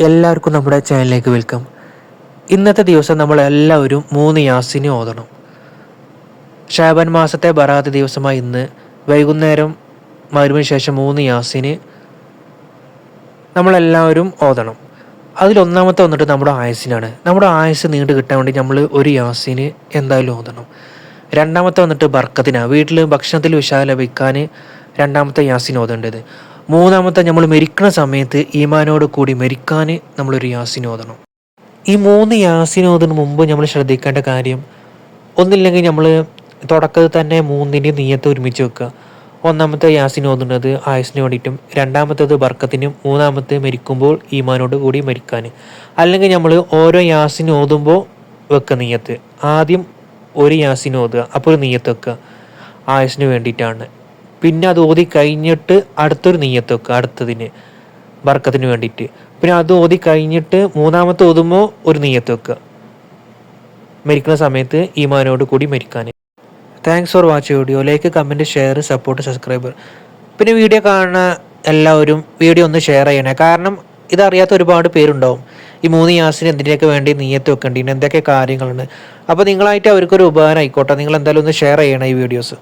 എല്ലാവർക്കും നമ്മുടെ ചാനലിലേക്ക് വെൽക്കം. ഇന്നത്തെ ദിവസം നമ്മൾ എല്ലാവരും മൂന്ന് യാസിനെ ഓതണം. ഷാബൻ മാസത്തെ ബറാത്ത് ദിവസമായി ഇന്ന് വൈകുന്നേരം മരുവിന് ശേഷം മൂന്ന് യാസിന് നമ്മളെല്ലാവരും ഓതണം. അതിലൊന്നാമത്തെ വന്നിട്ട് നമ്മുടെ ആയസിനാണ് നമ്മുടെ ആയസ് നീണ്ടു കിട്ടാൻ വേണ്ടി നമ്മൾ ഒരു യാസിന് എന്തായാലും ഓതണം. രണ്ടാമത്തെ വന്നിട്ട് ബർക്കത്തിനാണ്. വീട്ടിൽ ഭക്ഷണത്തിൽ വിശാല വയ്ക്കാൻ രണ്ടാമത്തെ യാസിന് ഓതേണ്ടത്. മൂന്നാമത്തെ നമ്മൾ മരിക്കുന്ന സമയത്ത് ഈമാനോട് കൂടി മരിക്കാൻ നമ്മളൊരു യാസിനോദണം ഈ മൂന്ന് ഓതുന്നതിന് മുമ്പ് നമ്മൾ ശ്രദ്ധിക്കേണ്ട കാര്യം ഒന്നില്ലെങ്കിൽ നമ്മൾ തുടക്കത്തിൽ തന്നെ മൂന്നിന്റെ നീയത്ത് ഒരുമിച്ച് വെക്കുക. ഒന്നാമത്തെ യാസിനോദുന്നത് ആയുസിന് വേണ്ടിയിട്ടും രണ്ടാമത്തേത് ബർക്കത്തിനും മൂന്നാമത്തെ മരിക്കുമ്പോൾ ഈമാനോട് കൂടി മരിക്കാൻ. അല്ലെങ്കിൽ നമ്മൾ ഓരോ യാസിന് ഓതുമ്പോൾ വെക്കുക നീയത്ത്. ആദ്യം ഒരു യാസിന് ഓതുക അപ്പോൾ ഒരു നീയത്ത് വെക്കുക. ആയുസിന് വേണ്ടിയിട്ടാണ്. പിന്നെ അത് ഓതി കഴിഞ്ഞിട്ട് അടുത്തൊരു നെയ്യത്ത് വെക്കുക അടുത്തതിന് ബർക്കത്തിന് വേണ്ടിയിട്ട്. പിന്നെ അത് ഓതി കഴിഞ്ഞിട്ട് മൂന്നാമത്തെ ഓതുമ്പോൾ ഒരു നെയ്യത്ത് വെക്കുക മരിക്കുന്ന സമയത്ത് ഈമാനോട് കൂടി മരിക്കാൻ thanks for watch video like comment share support subscriber പിന്നെ വീഡിയോ കാണുന്ന എല്ലാവരും വീഡിയോ ഒന്ന് ഷെയർ ചെയ്യണേ. കാരണം ഇതറിയാത്ത ഒരുപാട് പേരുണ്ടാവും. ഈ മൂന്ന് യാസിന് എന്തിനൊക്കെ വേണ്ടി നീയത്ത് വെക്കേണ്ടി എന്തൊക്കെ കാര്യങ്ങളുണ്ട്. അപ്പോൾ നിങ്ങളായിട്ട് അവർക്കൊരു ഉപകാരം ആയിക്കോട്ടെ. നിങ്ങൾ എന്തായാലും ഒന്ന് ഷെയർ ചെയ്യണം ഈ വീഡിയോസ്